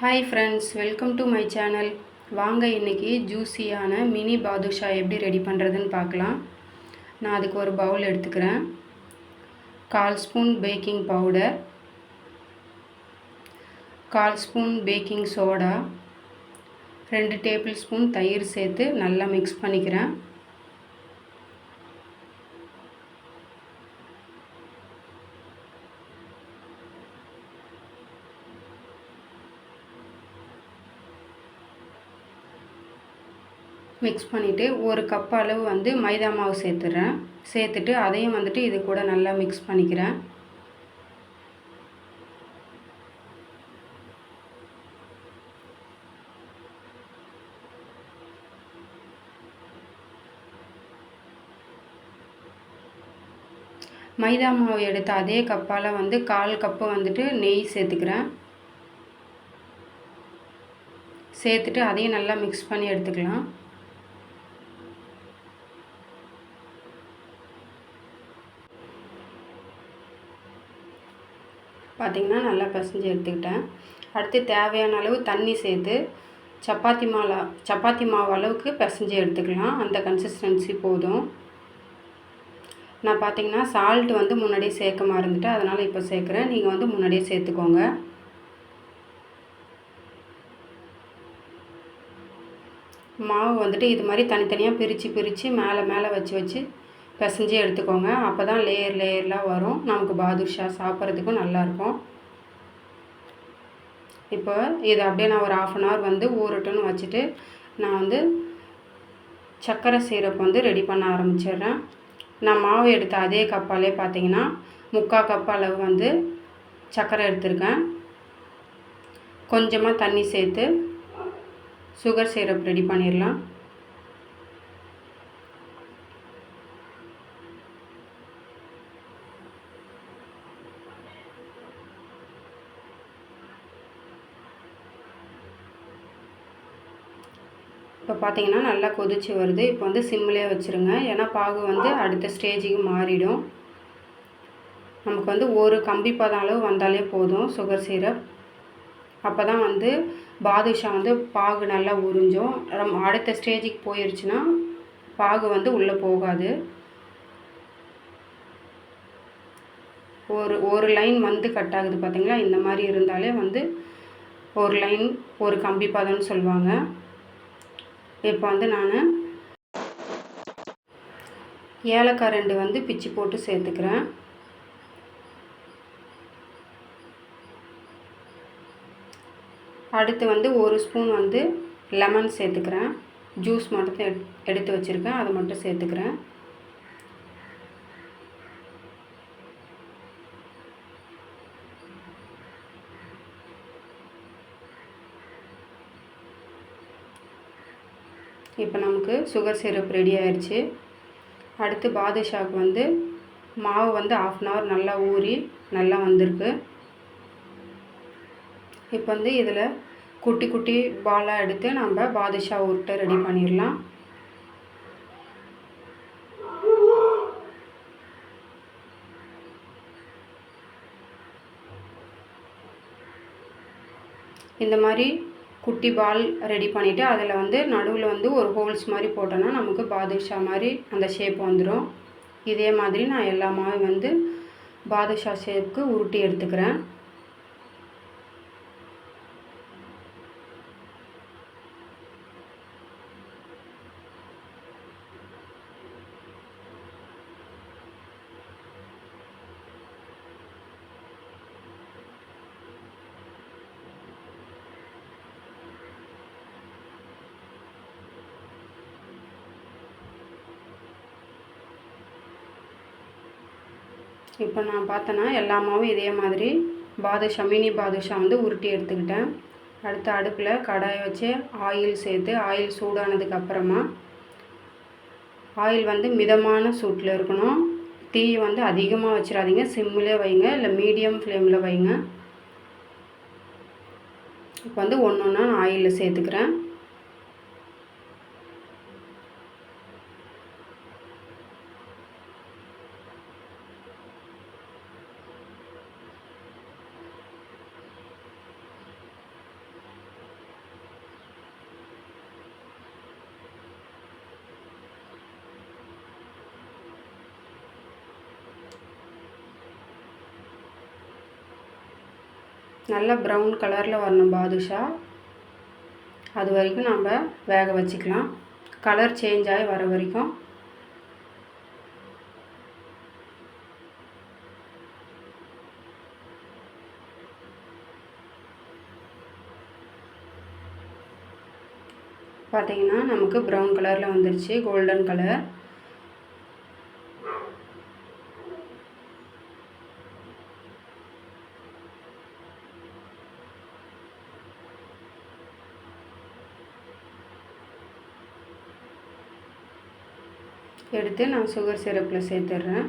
Hi friends welcome to my channel வாங்க இன்றைக்கி ஜூஸியான mini பாதுஷா எப்படி ரெடி பண்ணுறதுன்னு பார்க்கலாம். நான் அதுக்கு ஒரு பவுல் எடுத்துக்கிறேன். கால் ஸ்பூன் பேக்கிங் பவுடர் கால் ஸ்பூன் பேக்கிங் சோடா ரெண்டு டேபிள் ஸ்பூன் தயிர் சேர்த்து நல்லா மிக்ஸ் பண்ணிக்கிறேன். மிக்ஸ் பண்ணிவிட்டு ஒரு கப் அளவு வந்து மைதா மாவு சேர்த்துட்றேன். சேர்த்துட்டு அதையும் வந்துட்டு இது கூட நல்லா மிக்ஸ் பண்ணிக்கிறேன். மைதா மாவு எடுத்த அதே கப்பால் வந்து கால் கப்பு வந்துட்டு நெய் சேர்த்துக்கிறேன். சேர்த்துட்டு அதையும் நல்லா மிக்ஸ் பண்ணி எடுத்துக்கலாம். பார்த்திங்கன்னா நல்லா பிசைஞ்சு எடுத்துக்கிட்டேன். அடுத்து தேவையான அளவு தண்ணி சேர்த்து சப்பாத்தி மாலா சப்பாத்தி மாவு அளவுக்கு பிசைஞ்சு எடுத்துக்கலாம். அந்த கன்சிஸ்டன்சி போதும். நான் பார்த்திங்கன்னா சால்ட் வந்து முன்னாடியே சேர்க்க மறந்துட்டேன். அதனால் இப்போ சேர்க்குறேன். நீங்கள் வந்து முன்னாடியே சேர்த்துக்கோங்க. மாவு வந்துட்டு இது மாதிரி தனித்தனியாக பிரித்து பிரித்து மேலே மேலே வச்சு வச்சு பிசைஞ்சு எடுத்துக்கோங்க. அப்போ தான் லேயர் லேயர்லாம் வரும். நமக்கு பாதுஷா சாப்பிட்றதுக்கும் நல்லாயிருக்கும். இப்போ இதை அப்படியே நான் ஒரு ஆஃப் அன் ஹவர் வந்து ஊறட்டும்னு வச்சுட்டு நான் வந்து சர்க்கரை சீரப் வந்து ரெடி பண்ண ஆரம்பிச்சிடுறேன். நான் மாவு எடுத்த அதே கப்பாலே பார்த்தீங்கன்னா முக்கால் கப் அளவு வந்து சர்க்கரை எடுத்திருக்கேன். கொஞ்சமாக தண்ணி சேர்த்து சுகர் சீரப் ரெடி பண்ணிடலாம். இப்போ பார்த்தீங்கன்னா நல்லா கொதிச்சு வருது. இப்போ வந்து சிம்மிலே வச்சுருங்க. ஏன்னா பாகு வந்து அடுத்த ஸ்டேஜுக்கு மாறிடும். நமக்கு வந்து ஒரு கம்பி பதம் அளவு வந்தாலே போதும் சுகர் சீரப். அப்போ தான் வந்து பாதுஷா வந்து பாகு நல்லா உறிஞ்சும். நம்ம அடுத்த ஸ்டேஜுக்கு போயிடுச்சுன்னா பாகு வந்து உள்ளே போகாது. ஒரு ஒரு லைன் வந்து கட் ஆகுது பார்த்தீங்களா? இந்த மாதிரி இருந்தாலே வந்து ஒரு லைன் ஒரு கம்பி பதம்னு சொல்லுவாங்க. இப்போ வந்து நான் ஏலக்காய் ரெண்டு வந்து பிச்சு போட்டு சேர்த்துக்கிறேன். அடுத்து வந்து ஒரு ஸ்பூன் வந்து லெமன் சேர்த்துக்கிறேன். ஜூஸ் மட்டும் எடுத்து வச்சுருக்கேன். அதை மட்டும் சேர்த்துக்கிறேன். இப்போ நமக்கு சுகர் சிரப் ரெடி ஆயிடுச்சு அடுத்து பாதுஷாவுக்கு வந்து மாவு வந்து ஆஃப் அன் ஹவர் நல்லா ஊறி நல்லா வந்திருக்கு. இப்போ வந்து இதில் குட்டி குட்டி பாலாக எடுத்து நம்ம பாதுஷா உருட்டை ரெடி பண்ணிடலாம். இந்த மாதிரி குட்டி பால் ரெடி பண்ணிவிட்டு அதில் வந்து நடுவில் வந்து ஒரு ஹோல்ஸ் மாதிரி போட்டோன்னா நமக்கு பாதுஷா மாதிரி அந்த ஷேப் வந்துடும் இதே மாதிரி நான் எல்லா மாவும் வந்து பாதுஷா ஷேப்புக்கு உருட்டி எடுத்துக்கிறேன். இப்போ நான் பார்த்தேன்னா எல்லா மாவும் இதே மாதிரி. பாதுஷா மினி பாதுஷா வந்து உருட்டி எடுத்துக்கிட்டேன். அடுத்து அடுப்பில் கடாயை வச்சு ஆயில் சேர்த்து ஆயில் சூடானதுக்கப்புறமா ஆயில் வந்து மிதமான சூட்டில் இருக்கணும். தீ வந்து அதிகமாக வச்சிடாதீங்க. சிம்மிலே வைங்க இல்லை மீடியம் ஃப்ளேமில் வைங்க. இப்போ வந்து ஒன்று ஒன்றா நான் ஆயிலில் சேர்த்துக்கிறேன். நல்லா ப்ரௌன் கலரில் வரணும் பாதுஷா. அது வரைக்கும் நம்ம வேக வச்சுக்கலாம். கலர் சேஞ்ச் ஆகி வர வரைக்கும். பார்த்தீங்கன்னா நமக்கு ப்ரௌன் கலரில் வந்துருச்சு. கோல்டன் கலர் எடுத்து நான் சுகர் சிரப்பில் சேர்த்துட்றேன்.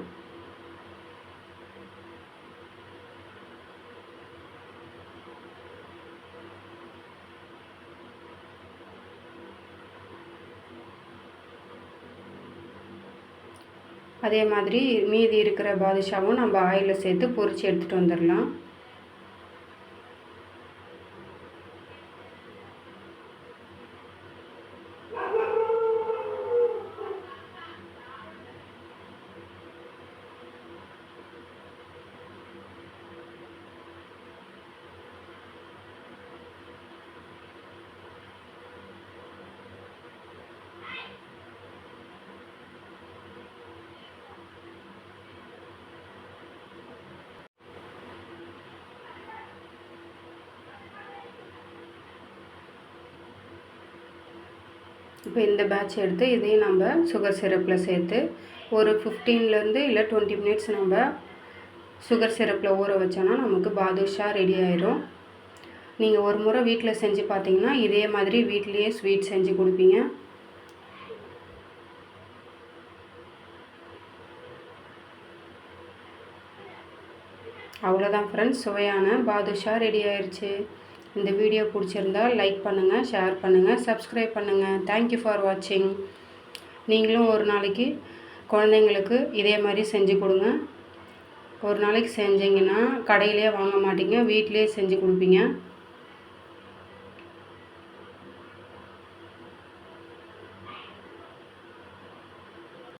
அதே மாதிரி மீதி இருக்கிற பாதுஷாவும் நம்ம ஆயிலில் சேர்த்து பொரித்து எடுத்துகிட்டு வந்துடலாம். இப்போ இந்த பேட்ச் எடுத்து இதையும் நம்ம சுகர் சிரப்பில் சேர்த்து ஒரு ஃபிஃப்டீன்லேருந்து இல்லை டுவெண்ட்டி மினிட்ஸ் நம்ம சுகர் சிரப்பில் ஊற வச்சோன்னா நமக்கு பாதுஷா ரெடி ஆயிரும். நீங்கள் ஒரு முறை வீட்டில் செஞ்சு பார்த்தீங்கன்னா இதே மாதிரி வீட்லேயே ஸ்வீட் செஞ்சு கொடுப்பீங்க. அவ்வளோதான் ஃப்ரெண்ட்ஸ் சுவையான பாதுஷா ரெடி ஆயிடுச்சு இந்த வீடியோ பிடிச்சிருந்தா லைக் பண்ணுங்கள் ஷேர் பண்ணுங்கள் சப்ஸ்கிரைப் பண்ணுங்கள் தேங்க்யூ ஃபார் வாட்சிங் நீங்களும் ஒரு நாளைக்கு குழந்தைங்களுக்கு இதே மாதிரி செஞ்சு கொடுங்க. ஒரு நாளைக்கு செஞ்சீங்கன்னா கடையிலே வாங்க மாட்டீங்க வீட்டிலே செஞ்சு கொடுப்பீங்க.